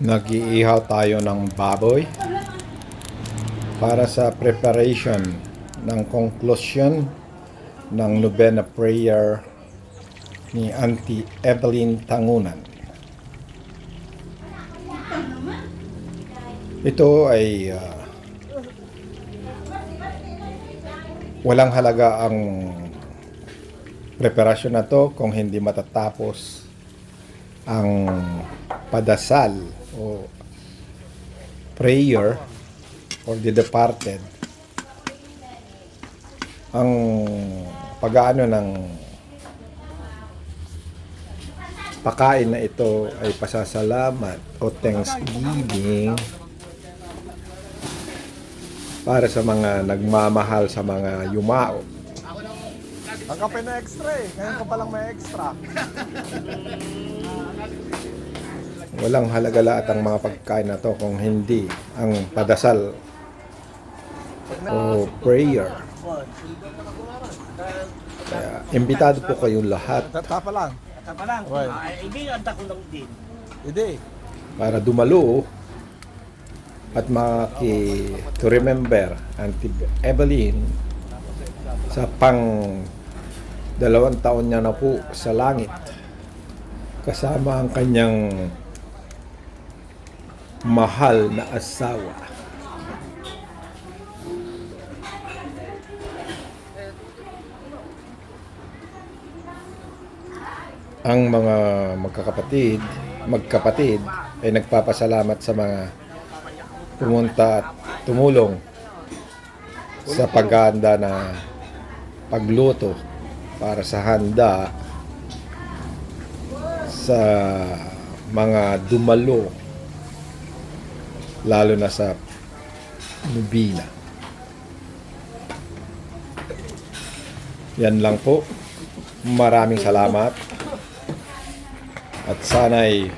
Nag-iihaw tayo ng baboy para sa preparation ng conclusion ng Novena Prayer ni Auntie Evelyn Tangunan. Ito ay ah, walang halaga ang preparasyon na to kung hindi matatapos ang padasal o prayer for the departed ang pag-aano ng pakain na ito ay pasasalamat o thanksgiving para sa mga nagmamahal sa mga yumao Ang kape na extra eh. Ngayon ka palang may extra. Walang halaga lahat ang mga pagkain na to kung hindi ang padasal o prayer. Kaya, imbitado po kayong lahat Tapa lang. Tapa lang. Okay. Ay, hindi, anta ko lang din. Hindi. para dumalo at maki to remember Auntie Evelyn sa pang dalawang taon niya na po sa langit kasama ang kanyang mahal na asawa. Ang mga magkakapatid, magkapatid ay nagpapasalamat sa mga pumunta at tumulong sa paghahanda na pagluto para sa handa sa mga dumalo lalo na sa Nubina. Yan lang po. Maraming salamat. At sana'y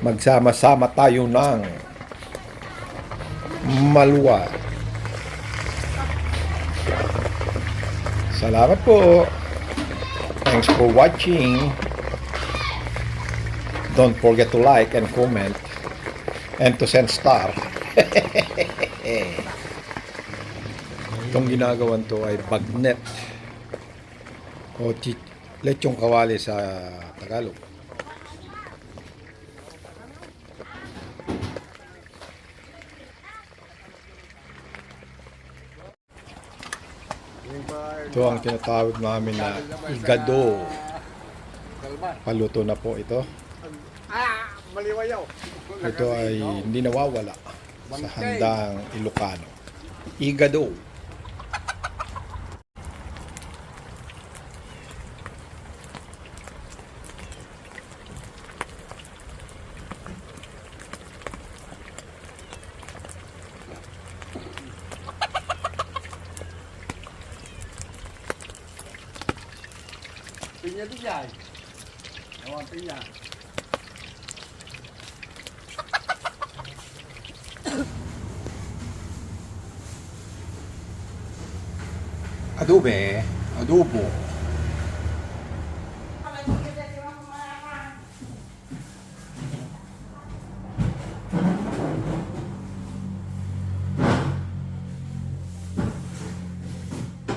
magsama-sama tayo ng maluwa. Salamat po. Thanks for watching. Don't forget to like and comment and to send star. Itong ginagawan to ay bagnet o lechong kawali sa Tagalog. Ito ang tinatawag namin na igado. Paluto na po ito. Ito ay hindi nawawala sa handang Ilocano. Igado. Pinha do Jai. É uma pinha. Adobo é. Adobo.